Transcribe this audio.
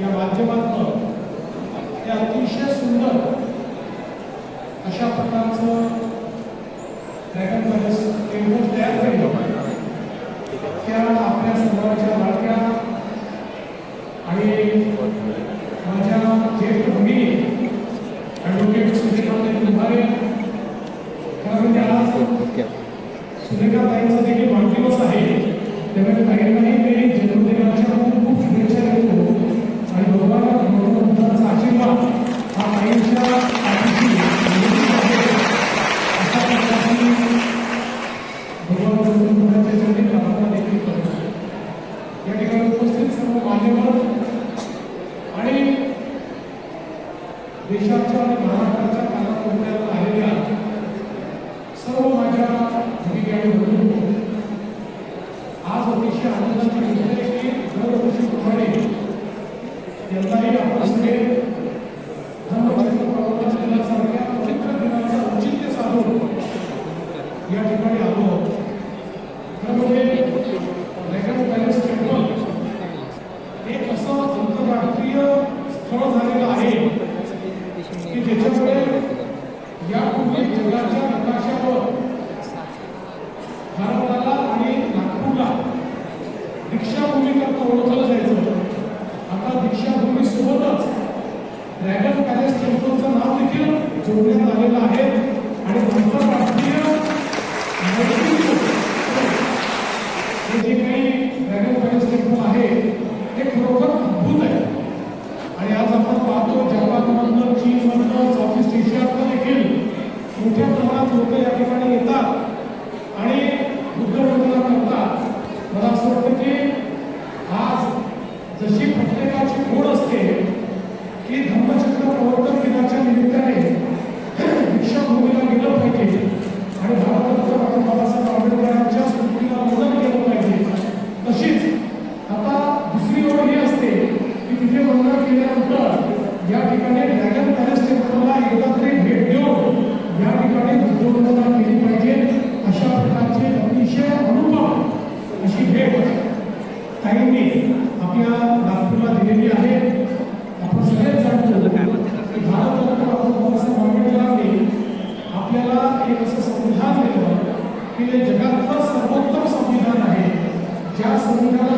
या माध्यमातून हे अतिशय सुंदर अशा प्रकारचं ड्रॅगन पॅलेस टेम्पल तयार केलं त्या आपल्या समोरच्या लाडक्या आणि माझ्या ज्येष्ठ भगिनी ॲडव्होकेट सुरेखाताई कुंभारे खरं म्हणजे आज सुरेखाताईंचा देखील वाढदिवस आहे. त्यामुळे ताईंनाही ते जन्मदिनाच्या खूप शुभेच्छा देशाच्या आणि महाराष्ट्राच्या कानाकोपऱ्यात आलेल्या सर्व माझ्या भगिनी आणि बंधू आज अतिशय आनंदाची गोष्ट आहे की दरवर्षीप्रमाणे यंदाही आपण सगळे आंतरराष्ट्रीय स्थळ झालेलं आहे. की ज्याच्यामुळे यापूर्वी जगाच्या नकाशावर भारताला आणि नागपूरला दीक्षाभूमी करता ओळखलं जायचं. आता दीक्षाभूमी सोबतच ड्रॅगन पॅलेस टेम्पलचं नाव देखील जोडण्यात आलेलं आहे. या संघाला